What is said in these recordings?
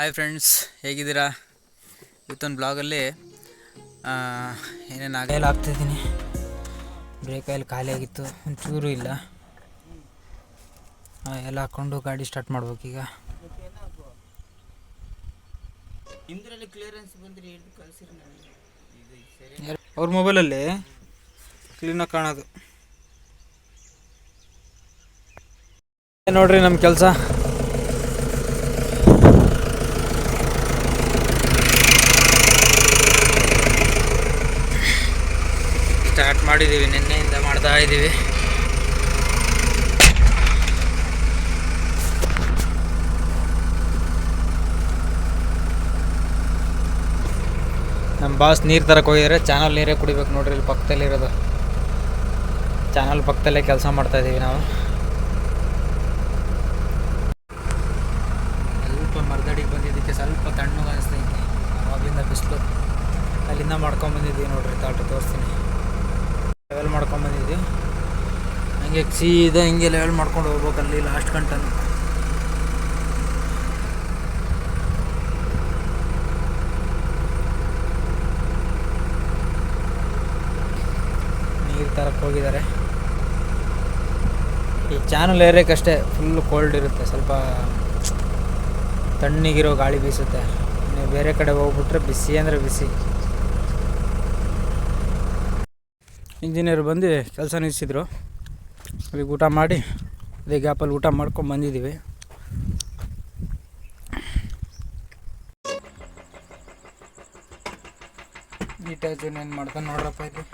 Hi friends ಹೇಗಿದ್ದೀರಾ? ಇವತ್ತೊಂದು ಬ್ಲಾಗಲ್ಲಿ ಏನೇನು ಆಗಲ್ಲ ಆಗ್ತಾಯಿದ್ದೀನಿ ಬ್ರೇಕ್ ಆಯಿಲ್ ಖಾಲಿ ಆಗಿತ್ತು ಒಂಚೂರು ಇಲ್ಲ. ಎಲ್ಲ ಹಾಕ್ಕೊಂಡು ಗಾಡಿ ಸ್ಟಾರ್ಟ್ ಮಾಡ್ಬೇಕೀಗ ಅವ್ರ ಮೊಬೈಲಲ್ಲಿ ಕ್ಲೀನಾಗಿ ಕಾಣೋದು. ನೋಡ್ರಿ ನಮ್ಮ ಕೆಲಸ. ಸ್ಟಾರ್ಟ್ ಮಾಡಿದ್ದೀವಿ ನಿನ್ನೆಯಿಂದ ಮಾಡ್ತಾ ಇದ್ದೀವಿ ನಮ್ಮ ಬಾಸ್ ನೀರು ತರಕ್ಕೆ ಹೋಗಿದ್ರೆ ಚಾನಲ್ ನೀರೇ ಕುಡಿಬೇಕು ನೋಡ್ರಿ ಇಲ್ಲಿ ಪಕ್ಕದಲ್ಲಿ ಇರೋದು. ಚಾನಲ್ ಪಕ್ಕದಲ್ಲೇ ಕೆಲಸ ಮಾಡ್ತಾ ಇದ್ದೀವಿ ನಾವು. ಸ್ವಲ್ಪ ಮರದಡಿಗೆ ಬಂದಿದ್ದಕ್ಕೆ ಸ್ವಲ್ಪ ತಣ್ಣಗೆ ಅನಿಸ್ತೈತಿ ಅವಾಗಿಂದ ಬಿಸಿಲು. ಅಲ್ಲಿಂದ ಮಾಡ್ಕೊಂಬಂದಿದ್ದೀವಿ ನೋಡ್ರಿ, ತಾಟು ತೋರಿಸ್ತೀನಿ. ಬಂದಿದ್ವಿ ಹಂಗೆ ಸೀದಾ ಹಿಂಗೆ ಲೆವೆಲ್ ಮಾಡ್ಕೊಂಡು ಹೋಗ್ಬೇಕು ಅಲ್ಲಿ ಲಾಸ್ಟ್ ಗಂಟನು ನೀರು ತರಕ್ಕೆ ಹೋಗಿದ್ದಾರೆ. ಈ ಚಾನಲ್ ಏರಿಯಕ್ಕಷ್ಟೇ ಫುಲ್ ಕೋಲ್ಡ್ ಇರುತ್ತೆ, ಸ್ವಲ್ಪ ತಣ್ಣಗಿರೋ ಗಾಳಿ ಬೀಸುತ್ತೆ. ನೀವು ಬೇರೆ ಕಡೆ ಹೋಗ್ಬಿಟ್ರೆ ಬಿಸಿ ಅಂದರೆ ಬಿಸಿ ಇಂಜಿನಿಯರ್ ಬಂದು ಕೆಲಸ ನಿಲ್ಲಿಸಿದ್ರು ಅಲ್ಲಿಗೆ ಊಟ ಮಾಡಿ, ಅದೇ ಗ್ಯಾಪಲ್ಲಿ ಊಟ ಮಾಡ್ಕೊಂಡು ಬಂದಿದ್ದೀವಿ. ನೀಟಾಗಿ ಏನು ಮಾಡ್ತಾನೆ ನೋಡ್ರಪ್ಪ ಇಲ್ಲಿ.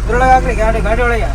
ಇದ್ರೊಳಗೆ ಹಾಕ್ರಿ ಗಾಡಿ ಗಾಡಿ ಒಳಗೆ